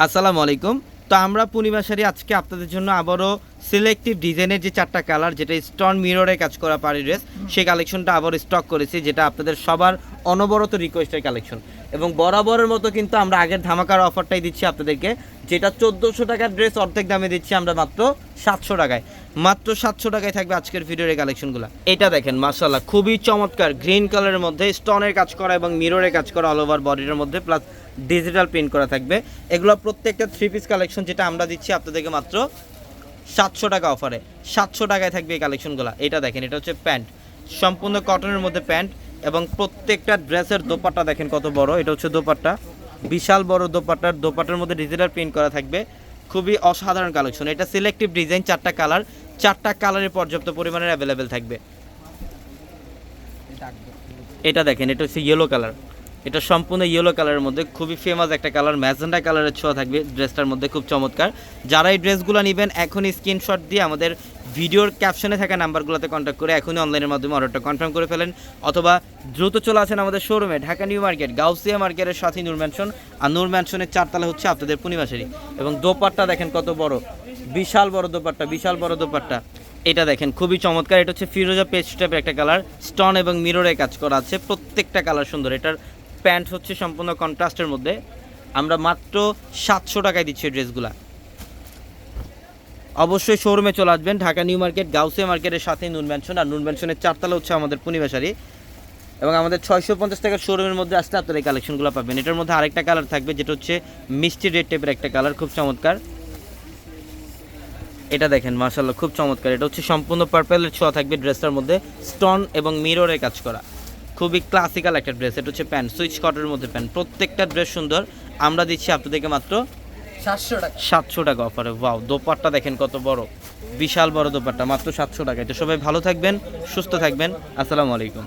আসসালামু আলাইকুম। তো আমরা পূর্ণিমা শাড়ি আজকে আপনাদের জন্য আবারও সিলেক্টিভ ডিজাইনের যে চারটা কালার যেটা স্টোন মিররে কাজ করা পারি ড্রেস সেই কালেকশনটা আবার স্টক করেছি যেটা আপনাদের সবার অনবরত রিকোয়েস্টের কালেকশন এবং বরাবরের মতো কিন্তু আমরা আগের ধামাকার অফারটাই দিচ্ছি আপনাদেরকে যেটা চোদ্দোশো টাকার ড্রেস অর্ধেক দামে দিচ্ছি আমরা মাত্র সাতশো টাকায়। মাত্র সাতশো টাকায় থাকবে আজকের ভিডিওর এই কালেকশনগুলো এটা দেখেন মাসাল্লাহ খুবই চমৎকার গ্রিন কালারের মধ্যে স্টোনের কাজ করা এবং মিররের কাজ করা অল ওভার বডির মধ্যে প্লাস ডিজিটাল প্রিন্ট করা থাকবে। এগুলো প্রত্যেকটা থ্রি পিস কালেকশন যেটা আমরা দিচ্ছি আপনাদেরকে মাত্র সাতশো টাকা অফারে সাতশো টাকায় থাকবে এই কালেকশনগুলো এটা দেখেন, এটা হচ্ছে প্যান্ট। সম্পূর্ণ কটনের মধ্যে প্যান্ট এবং প্রত্যেকটা ড্রেসের দোপাট্টা দেখেন কত বড়। এটা হচ্ছে দোপাট্টা, বিশাল বড় দোপাট্টার দোপাট্টার মধ্যে ডিজিটাল প্রিন্ট করা থাকবে। খুবই অসাধারণ কালেকশন এটা সিলেক্টিভ ডিজাইন চারটা কালার চারটা কালারে পর্যাপ্ত পরিমাণের অ্যাভেলেবেল থাকবে। এটা দেখেন, এটা হচ্ছে ইয়েলো কালার এটা সম্পূর্ণ ইয়েলো কালারের মধ্যে খুবই ফেমাস একটা কালার ম্যাজেন্ডা কালারের ছোঁয়া থাকবে ড্রেসটার মধ্যে, খুব চমৎকার। যারা এই ড্রেসগুলো নেবেন, এখনই স্ক্রিনশট দিয়ে আমাদের ভিডিওর ক্যাপশনে থাকা নাম্বারগুলোতে কন্ট্যাক্ট করে এখনই অনলাইনের মাধ্যমে অর্ডারটা কনফার্ম করে ফেলেন। অথবা দ্রুত চলে আসেন আমাদের শোরুমে ঢাকা নিউ মার্কেট গাউসিয়া মার্কেটের সাথে নূর ম্যানশন আর নূর ম্যানশনের চারতলা হচ্ছে আপনাদের পূর্ণিমাশারি। এবং দোপাট্টা দেখেন কত বড়, বিশাল বড় দোপাট্টা, বিশাল বড় দোপাট্টা। এটা দেখেন, খুবই চমৎকার। এটা হচ্ছে ফিরোজা পেস্ট টাইপের একটা কালার স্টন এবং মিররে কাজ করা আছে। প্রত্যেকটা কালার সুন্দর। এটার প্যান্ট হচ্ছে সম্পূর্ণ কন্ট্রাস্টের মধ্যে। আমরা মাত্র সাতশো টাকায় দিচ্ছি ড্রেসগুলা অবশ্যই শোরুমে চলে আসবেন। ঢাকা নিউ মার্কেট, গাউসিয়া মার্কেটের সাথে নুন ম্যানশন আর নুন ম্যানশনের চারতলা হচ্ছে আমাদের পূর্ণিমাশারি এবং আমাদের ছয়শো পঞ্চাশ টাকার শোরুমের মধ্যে আসলে আপনারা এই কালেকশনগুলো পাবেন। এটার মধ্যে আরেকটা কালার থাকবে, যেটা হচ্ছে মিষ্টি রেড টাইপের একটা কালার খুব চমৎকার। এটা দেখেন মার্শাল্লাহ খুব চমৎকার। এটা হচ্ছে সম্পূর্ণ পার্পেলের ছোঁয়া থাকবে ড্রেসটার মধ্যে। স্টোন এবং মিররের কাজ করা। খুবই ক্লাসিক্যাল একটা ড্রেস এটা হচ্ছে প্যান্ট সুইচ কটের মধ্যে প্যান্ট প্রত্যেকটা ড্রেস সুন্দর। আমরা দিচ্ছি আপনাদেরকে মাত্র সাতশো টাকা। অফারে ওয়াও দোপাট্টা দেখেন কত বড়। বিশাল বড় দোপাট্টা, মাত্র সাতশো টাকায় তো সবাই ভালো থাকবেন, সুস্থ থাকবেন। আসসালামু আলাইকুম।